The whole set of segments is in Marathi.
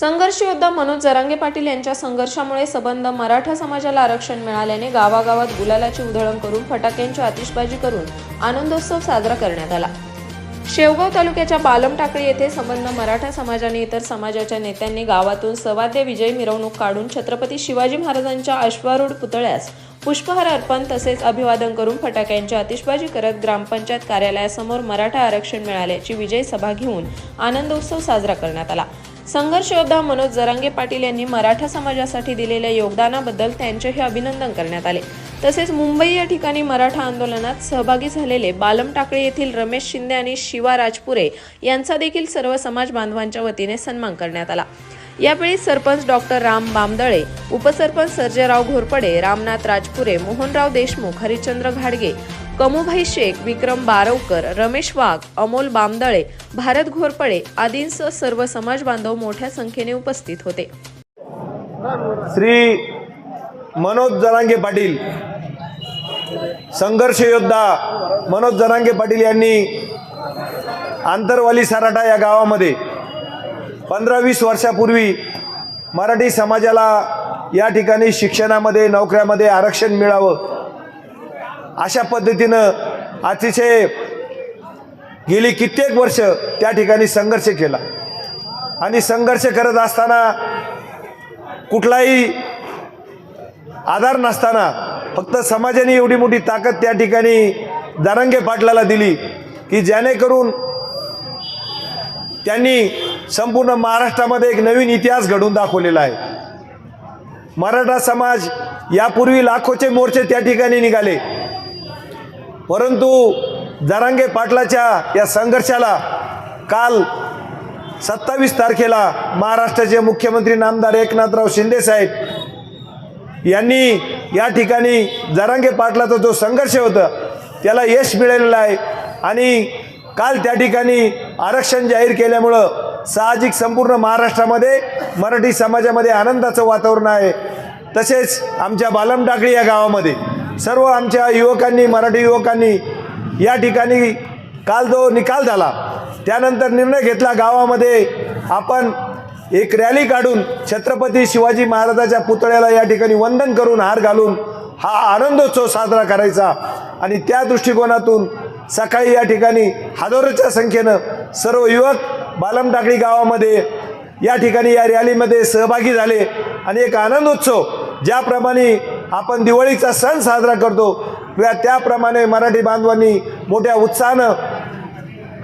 संघर्ष योद्धा मनोज जरांगे पाटील यांच्या संघर्षामुळे सबंध मराठा समाजाला आरक्षण मिळाल्याने गावागावात गुलालाची उधळण करून फटाक्यांची आतिषबाजी करून आनंदोत्सव साजरा करण्यात आला. शेवगाव तालुक्याच्या बालम टाकळी येथे संबंध मराठा समाजाने इतर समाजाच्या नेत्यांनी गावातून सवाद्य विजय मिरवणूक काढून छत्रपती शिवाजी महाराजांच्या अश्वारूढ पुतळ्यास पुष्पहार अर्पण तसेच अभिवादन करून फटाक्यांची आतिषबाजी करत ग्रामपंचायत कार्यालयासमोर मराठा आरक्षण मिळाल्याची विजय सभा घेऊन आनंदोत्सव साजरा करण्यात आला. संघर्ष योद्धा मनोज जरांगे पाटील यांनी मराठा समाजासाठी दिलेल्या योगदानाबद्दल त्यांचेही अभिनंदन करण्यात आले. तसेच मुंबई या ठिकाणी मराठा आंदोलनात सहभागी झालेले बालम टाकळे येथील रमेश शिंदे आणि शिवा राजपुरे यांचा देखील सर्व समाज बांधवांच्या वतीने सन्मान करण्यात आला. यावेळी सरपंच डॉक्टर राम बामदळे उपसरपंच सर्जेराव घोरपडे रामनाथ राजपुरे मोहनराव देशमुख हरिश्चंद्र घाडगे कमूभाई शेख विक्रम बारवकर रमेश वाघ अमोल बामदळे भारत घोरपडे आदींसह सर्व समाज बांधव मोठ्या संख्येने उपस्थित होते. श्री मनोज जरांगे पाटील संघर्ष योद्धा मनोज जरांगे पाटील यांनी आंतरवाली सराटा या गावामध्ये पंधरा वीस वर्षापूर्वी मराठी समाजाला या ठिकाणी शिक्षणामध्ये नोकऱ्यामध्ये आरक्षण मिळावं अशा पद्धतीनं अतिशय गेली कित्येक वर्ष त्या ठिकाणी संघर्ष केला. आणि संघर्ष करत असताना कुठलाही आधार नसताना फक्त समाजाने एवढी मोठी ताकद त्या ठिकाणी दारंगे पाटलाला दिली की जेणेकरून त्यांनी संपूर्ण महाराष्ट्रामध्ये एक नवीन इतिहास घडवून दाखवलेला आहे. मराठा समाज यापूर्वी लाखोचे मोर्चे त्या ठिकाणी निघाले. परंतु जरांगे पाटलाच्या या संघर्षाला काल सत्तावीस तारखेला महाराष्ट्राचे मुख्यमंत्री नामदार एकनाथराव शिंदेसाहेब यांनी या ठिकाणी जरांगे पाटलाचा जो संघर्ष होता त्याला यश मिळालेलं आहे. आणि काल त्या ठिकाणी आरक्षण जाहीर केल्यामुळं साहजिक संपूर्ण महाराष्ट्रामध्ये मराठी समाजामध्ये आनंदाचं वातावरण आहे. तसेच आमच्या बालमटाकळी या गावामध्ये सर्व आमच्या युवकांनी मराठी युवकांनी या ठिकाणी काल जो निकाल झाला त्यानंतर निर्णय घेतला गावामध्ये आपण एक रॅली काढून छत्रपती शिवाजी महाराजाच्या पुतळ्याला या ठिकाणी वंदन करून हार घालून हा आनंदोत्सव साजरा करायचा. आणि त्या दृष्टिकोनातून सकाळी या ठिकाणी हजारोच्या संख्येनं सर्व युवक बालमटाकळी गावामध्ये या ठिकाणी या रॅलीमध्ये सहभागी झाले. आणि एक आनंदोत्सव ज्याप्रमाणे आपण दिवाळीचा सण साजरा करतो. त्याप्रमाणे मराठी बांधवांनी मोठ्या उत्साहानं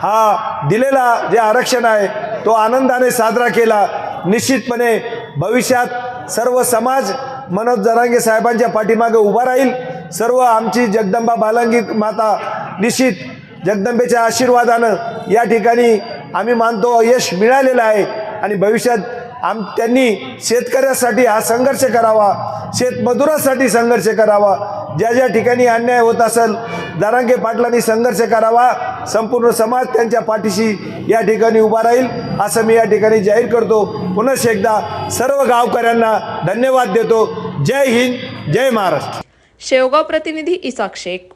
हा दिलेला जे आरक्षण आहे तो आनंदाने साजरा केला. निश्चितपणे भविष्यात सर्व समाज मनोज जरांगे साहेबांच्या पाठीमागे उभा राहील. सर्व आमची जगदंबा बालांगी माता निश्चित जगदंबेच्या आशीर्वादानं या ठिकाणी आम्ही मानतो यश मिळालेलं आहे. आणि भविष्यात आम त्यांनी शेतकऱ्यासाठी हा संघर्ष करावा शेतमजुरासाठी संघर्ष करावा. ज्या ज्या ठिकाणी अन्याय होत असेल दारांगे पाटलांनी संघर्ष करावा. संपूर्ण समाज त्यांच्या पाठीशी या ठिकाणी उभा राहील असं मी या ठिकाणी जाहीर करतो. पुनश एकदा सर्व गावकऱ्यांना धन्यवाद देतो. जय हिंद जय महाराष्ट्र. शेवगाव प्रतिनिधी इसाक शेख.